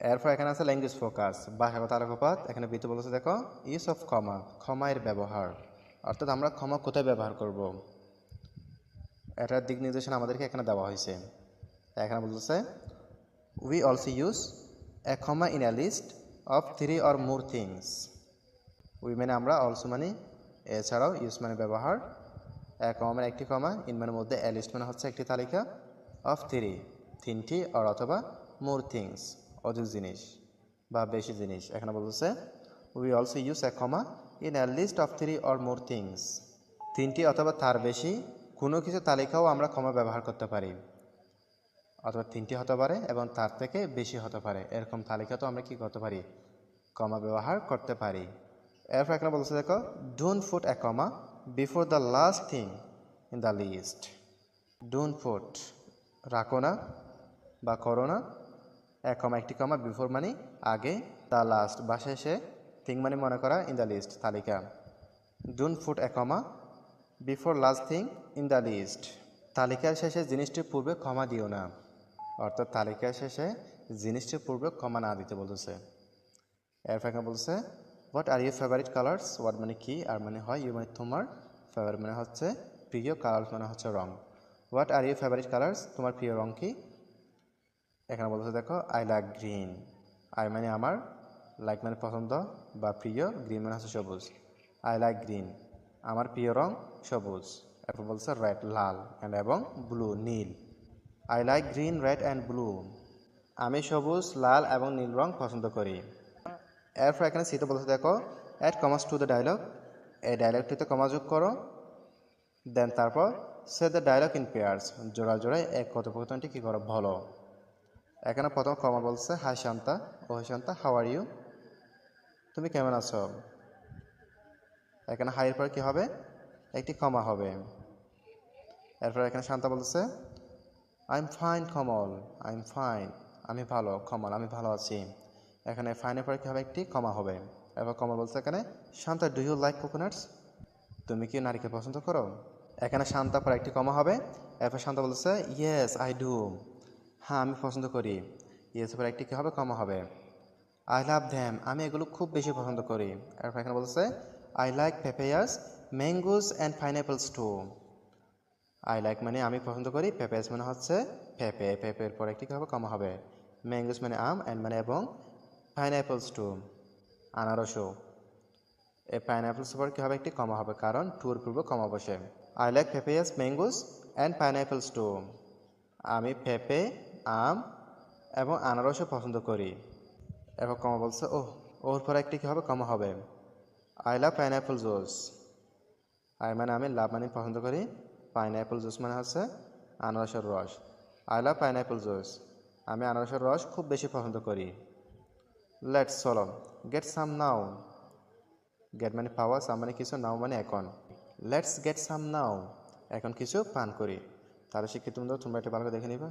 এরপর এখানে আছে ল্যাঙ্গুয়েজ ফোকাস ভাষাগত আলোকপাত এখানে বিতু বলেছে দেখো ইউজ অফ ক্ষমা ক্ষমায়ের ব্যবহার, অর্থাৎ আমরা ক্ষমা কোথায় ব্যবহার করব? এটার দিক নির্দেশনা আমাদেরকে এখানে দেওয়া হয়েছে। এখানে বলতেছে we also use a comma in a list of three or more things we মানে আমরা অলসো মানে এছাড়াও ইউজ মানে ব্যবহার এক মানে একটি কমা ইন মানে মধ্যে এ লিস্ট মানে হচ্ছে একটি তালিকা অফ থ্রি তিনটি অর অথবা মোর থিংস অধিক জিনিস বা বেশি জিনিস। এখানে বলতেছে we also use a comma in a list of three or more things তিনটি অথবা তার বেশি, কোনো কিছু তালিকাও আমরা কমা ব্যবহার করতে পারি। অথবা তিনটি হতে পারে এবং তার থেকে বেশি হতে পারে। এরকম তালিকা তো আমরা কি করতে পারি? কমা ব্যবহার করতে পারি। এরপর এখানে বলছে দেখো don't put a comma before the last thing in the list don't put রাখো না বা করো না। এক কমা একটি কমা বিফোর মানে আগে দ্য লাস্ট বা শেষে থিং মানে মনে করা ইন দ্য লিস্ট তালিকা। Don't put a comma before last thing in the list তালিকার শেষে জিনিসটির পূর্বে ক্ষমা দিও না। অর্থাৎ তালিকার শেষে জিনিসটির পূর্বে ক্ষমা না দিতে বলতেছে। এরপর এখানে বলছে what are you favourite colours what মানে কি? আর মানে হয় ইউ মানে তোমার ফেভারিট মানে হচ্ছে প্রিয় কালার্স মানে হচ্ছে রং। What are you favourite colours তোমার প্রিয় রং কি? এখানে বলছে দেখো আই লাইক গ্রিন আই মানে আমার লাইক মানে পছন্দ বা প্রিয় গ্রিন মানে হচ্ছে সবুজ। আই লাইক গ্রিন আমার প্রিয় রং সবুজ। এরপর বলছে রেড লাল অ্যান্ড এবং blue Neil. I like green red and blue আমি সবুজ, লাল এবং নীল রং পছন্দ করি। এরপর এখানে সিতে বলছে দেখো add commas to the dialogue এই ডায়লগটিতে কমা যোগ করো। দেন তারপর say the dialogue in pairs জোড়া জোড়ায় এক কথোপকথনটি কী করো? বলো। এখানে প্রথম কমা বলছে, hi Shanta, oh hi Shanta, how are you? তুমি কেমন আছো? এখানে হাইয়ের পর কী হবে? একটি কমা হবে। এরপর এখানে শান্তা বলছে, I am fine, Kamal, I am fine, আমি ভালো, কমল, আমি ভালো আছি। এখানে ফাইনের পরে কী হবে? একটি কমা হবে। এরপর কমল বলছে এখানে, Shanta, do you like coconuts? তুমি কি নারীকে পছন্দ করো? এখানে শান্তা পর একটি কমা হবে। এরপর শান্তা বলছে, ইয়েস, আই ডু। হ্যাঁ আমি পছন্দ করি। ইয়েস পর একটি কী হবে? কমা হবে। আই লাভ ধ্যাম আমি এগুলো খুব বেশি পছন্দ করি। এরপর এখানে বলছে I like papayas mangoes and pineapples too I like মানে আমি পছন্দ করি পেপেস মানে হচ্ছে পেপে। পেপের পর একটি কী হবে? কমা হবে। ম্যাঙ্গোস মানে আম অ্যান্ড মানে এবং পাইনঅ্যাপলস টু আনারসও এই পাইনঅ্যাপলস পর কী হবে? একটি কমা হবে। কারণ টুর পূর্ব কমা বসে। I like papayas mangoes and pineapples too আমি পেঁপে আম এবং আনারসও পছন্দ করি। এবং কমা বলছে ও ওর পর একটি কী হবে? কমা হবে। I love pineapple juice I মানে আমি লাভ মানে পছন্দ করি। পাইনঅ্যাপল জুস মানে হচ্ছে আনারসের রস। আই লাভ পাইনঅ্যাপল জুস আমি আনারসের রস খুব বেশি পছন্দ করি। লেটস চলো গেট সাম নাও গেট মানে পাওয়া সাম মানে কিছু নাও মানে এখন। লেটস গেট সাম নাও এখন কিছু পান করি। তাহলে শিক্ষিত তোমরা এটা ভালো করে দেখে নিবা।